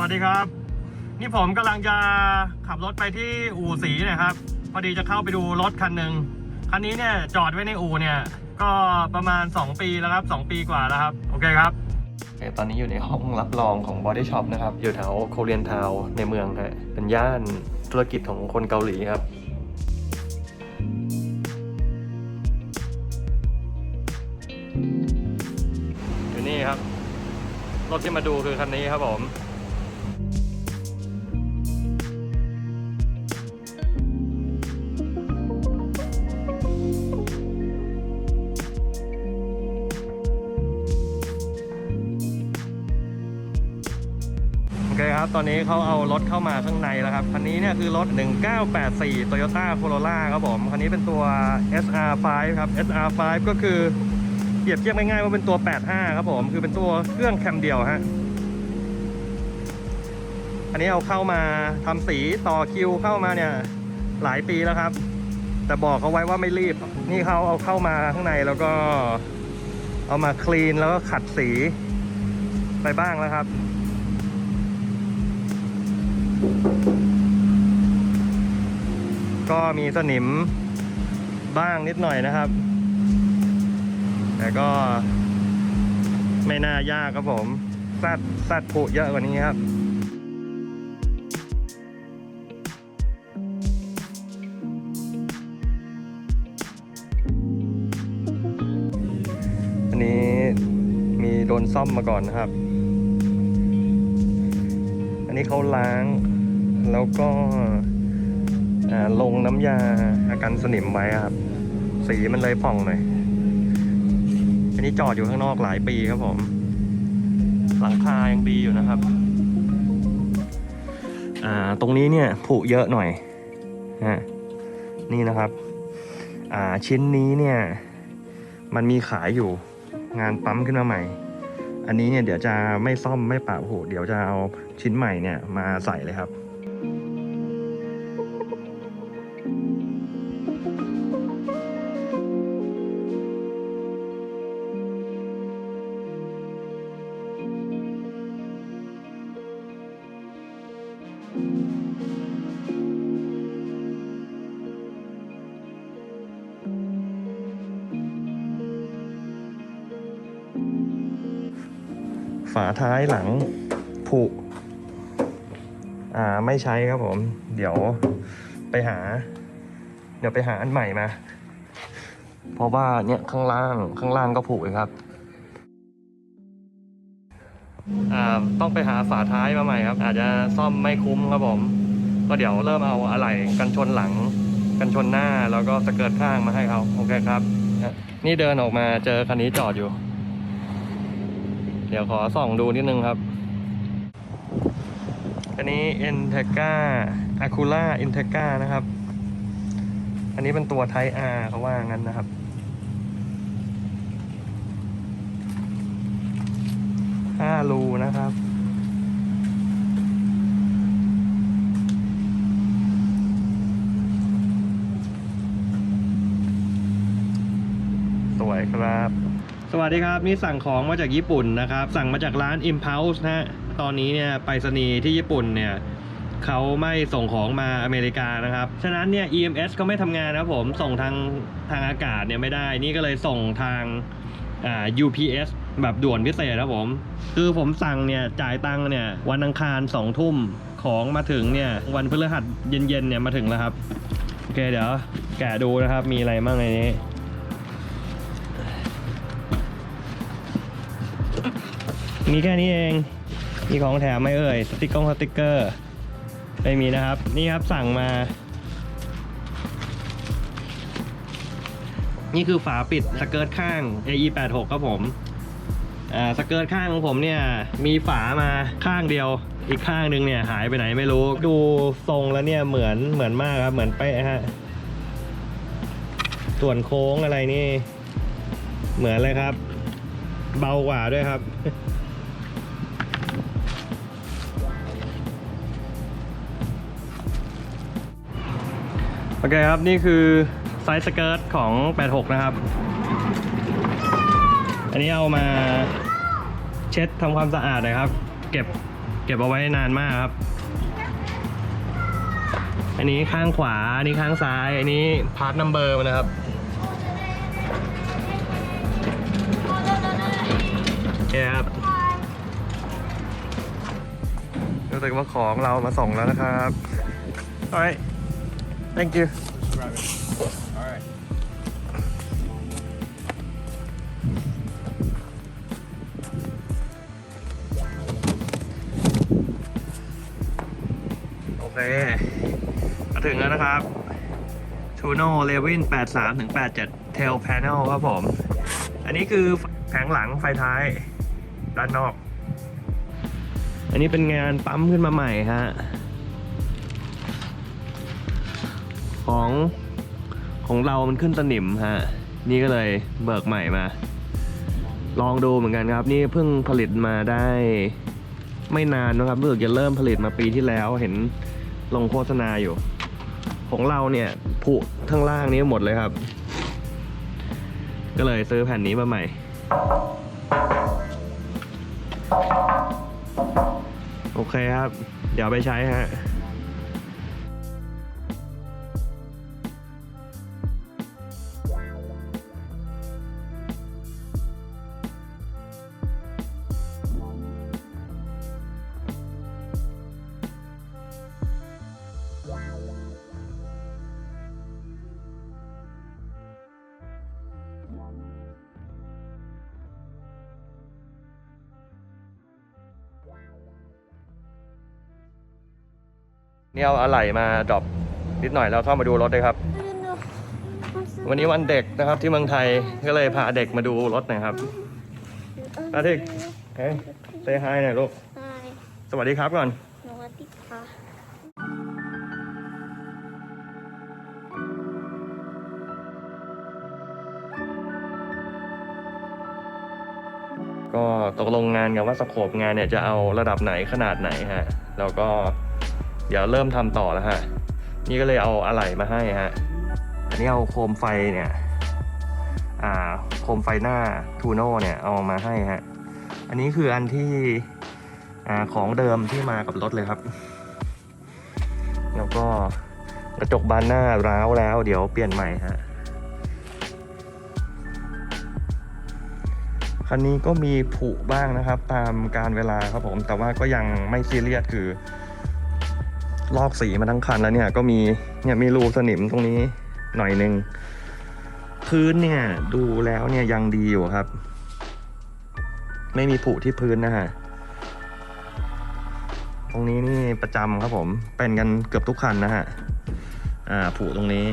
วัสดีครับ นี่ผมกำลังจะขับรถไปที่อู่สีนะครับ พอดีจะเข้าไปดูรถคันหนึ่งคันนี้เนี่ยจอดไว้ในอู่เนี่ย ก็ประมาณ 2 ปีแล้วครับ 2 ปีกว่าแล้วครับ โอเคครับตอนนี้อยู่ในห้องรับรองของ Body Shop นะครับ อยู่แถวโคเรียนทาวในเมืองฮะเป็นย่านธุรกิจของคนเกาหลีครับอยู่นี่ครับรถที่มาดูคือคันนี้ครับผม ตอนนี้เขาเอารถเข้ามาข้างในแล้วครับ คันนี้เนี่ยคือรถ 1984 Toyota Corolla ครับผม คันนี้เป็นตัว SR5 ครับ SR5 ก็คือเปรียบเทียบง่ายๆว่าเป็นตัว 85 ครับผม คือเป็นตัวเครื่องแคมเดียวฮะอันนี้เอาเข้ามาทำสีต่อคิวเข้ามาเนี่ยหลายปีแล้วครับ แต่บอกเขาไว้ว่าไม่รีบ นี่เขาเอาเข้ามาข้างในแล้วก็เอามาคลีนแล้วก็ขัดสีไปบ้างแล้วครับ ก็มีสนิมบ้างนิดหน่อยนะครับ แต่ก็ไม่น่ายากครับผมซัดซัดผุเยอะกว่านี้ครับอันนี้มีโดนซ่อมมาก่อนนะครับ อันนี้เขาล้าง แล้วก็ลงน้ำยาอากันสนิมไว้ครับ สีมันเลยผ่องหน่อย อันนี้จอดอยู่ข้างนอกหลายปีครับผม หลังคายังดีอยู่นะครับอ่าตรงนี้เนี่ยผุเยอะหน่อยฮะนี่นะครับอ่าชิ้นนี้เนี่ยมันมีขายอยู่งานปั๊มขึ้นมาใหม่ อันนี้เนี่ยเดี๋ยวจะไม่ซ่อมไม่ปะผุเดี๋ยวจะเอาชิ้นใหม่เนี่ยมาใส่เลยครับ ฝาท้ายหลังผุ อ่าไม่ใช้ครับผม เดี๋ยวไปหา เดี๋ยวไปหาอันใหม่มา เพราะว่าเนี่ยข้างล่างข้างล่างก็ผุครับอ่าต้องไปหาฝาท้ายมาใหม่ครับ อาจจะซ่อมไม่คุ้มครับผม ก็เดี๋ยวเริ่มเอาอะไหล่กันชนหลัง กันชนหน้าแล้วก็สเกิร์ตข้างมาให้เขาโอเคครับ นี่เดินออกมาเจอคันนี้จอดอยู่ เดี๋ยวขอส่องดูนิดนึงครับ อันนี้ e n t e g a Acura e n t e g a นะครับ อันนี้เป็นตัว Type R เขาว่างั้นนะครับ5รูนะครับสวยครับ สวัสดีครับ นี่สั่งของมาจากญี่ปุ่นนะครับ สั่งมาจากร้าน Impulse นะฮะ ตอนนี้เนี่ยไปรษณีย์ที่ญี่ปุ่นเนี่ยเขาไม่ส่งของมาอเมริกานะครับ ฉะนั้นเนี่ย EMS เขาไม่ทำงานนะผมส่งทางทางอากาศเนี่ยไม่ได้ นี่ก็เลยส่งทางอ่า UPS แบบด่วนพิเศษนะผม คือผมสั่งเนี่ยจ่ายตังค์เนี่ยวันอังคารสองทุ่มของมาถึงเนี่ยวันพฤหัสเย็นๆเนี่ยมาถึงแล้วครับ โอเคเดี๋ยวแกะดูนะครับมีอะไรบ้างในนี้มีแค่นี้เอง มีของแถมไม่เอ่ยสติกเกอร์สติกเกอร์ไม่มีนะครับ นี่ครับสั่งมา นี่คือฝาปิดสเกิร์ตข้าง AE86 ครับผมอ่าสเกิร์ตข้างของผมเนี่ย มีฝามาข้างเดียว อีกข้างหนึ่งเนี่ยหายไปไหนไม่รู้ ดูทรงแล้วเนี่ยเหมือนเหมือนมากครับ เหมือนเป๊ะฮะ ส่วนโค้งอะไรนี่ เหมือนเลยครับ เบากว่าด้วยครับ เคครับ นี่คือไซส์สเกิร์ตของ 86 นะครับ อันนี้เอามาเช็ดทำความสะอาดนะครับ เก็บเก็บเอาไว้นานมากครับ อันนี้ข้างขวา อันนี้ข้างซ้าย อันนี้พาร์ทนัมเบอร์มันนะครับโอเคครับรู้สึกว่าของเรามาส่งแล้วนะครับ alright thank you Alright. โอเคมาถึงแล้วนะครับ Tuno Levin 83ถึง87 Tail Panel ครับผม อันนี้คือแผงหลังไฟท้ายด้านนอก อันนี้เป็นงานปั๊มขึ้นมาใหม่ฮะ ของของเรามันขึ้นสนิมฮะ นี่ก็เลยเบิกใหม่มา ลองดูเหมือนกันครับ นี่เพิ่งผลิตมาได้ไม่นานนะครับรู้สึกจะเริ่มผลิตมาปีที่แล้วเห็นลงโฆษณาอยู่ ของเราเนี่ยผุทั้งล่างนี้หมดเลยครับ ก็เลยซื้อแผ่นนี้มาใหม่ โอเคครับ เดี๋ยวไปใช้ฮะ นี่เอาอะไหล่มาดรอปนิดหน่อยแล้วเข้ามาดูรถเลยครับ วันนี้วันเด็กนะครับที่เมืองไทยก็เลยพาเด็กมาดูรถหน่อยครับอาทิกเฮ้ยเซฮายหน่อยลูกใช่สวัสดีครับก่อนสวัสดีค่ะก็ตกลงงานกันว่าสโคปงานเนี่ยจะเอาระดับไหนขนาดไหนฮะแล้วก็ เดี๋ยวเริ่มทำต่อแล้วฮะ นี่ก็เลยเอาอะไหล่มาให้ฮะ อันนี้เอาโคมไฟเนี่ย อ่า โคมไฟหน้าทูโน่เนี่ยเอามาให้ฮะ อันนี้คืออันที่ อ่า ของเดิมที่มากับรถเลยครับ แล้วก็กระจกบานหน้าร้าวแล้ว เดี๋ยวเปลี่ยนใหม่ฮะคันนี้ก็มีผุบ้างนะครับ ตามการเวลาครับผม แต่ว่าก็ยังไม่ซีเรียสคือ ลอกสีมาทั้งคันแล้วเนี่ยก็มีเนี่ยมีรูสนิมตรงนี้หน่อยหนึ่งพื้นเนี่ยดูแล้วเนี่ยยังดีอยู่ครับ ไม่มีผุที่พื้นนะฮะตรงนี้นี่ประจำครับผม เป็นกันเกือบทุกคันนะฮะอ่าผุตรงนี้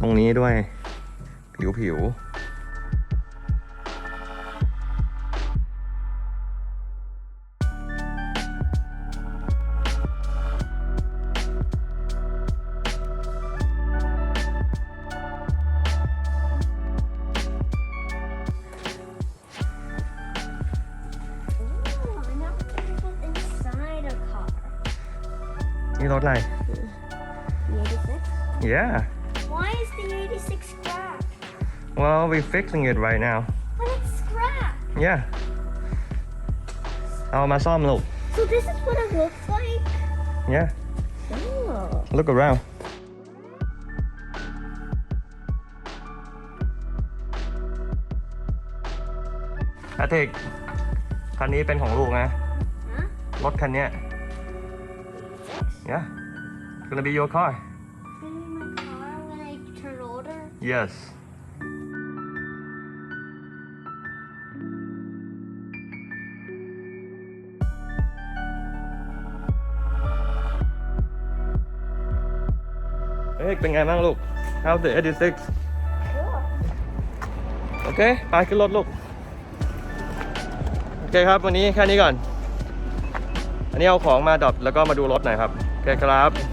ตรงนี้ด้วย ผิวผิว นี่รถอะไร The 86? Yeah Why is the 86 scrap? well we're fixing it right now But it's scrap. yeah เอามาซ่อมลูก So this is what it looks like? yeah Oh. look around อาทิกคันนี้เป็นของลูกนะ Huh? รถคันเนี้ย yeah gonna be your car Gonna be my car when I turn older? yes เฮ้ยเป็นไงบ้างลูก How's the 86 Cool. โอเค ไปขึ้นรถลูก โอเคครับ วันนี้แค่นี้ก่อน อันนี้เอาของมาดรอปแล้วก็มาดูรถหน่อยครับ โอเคครับ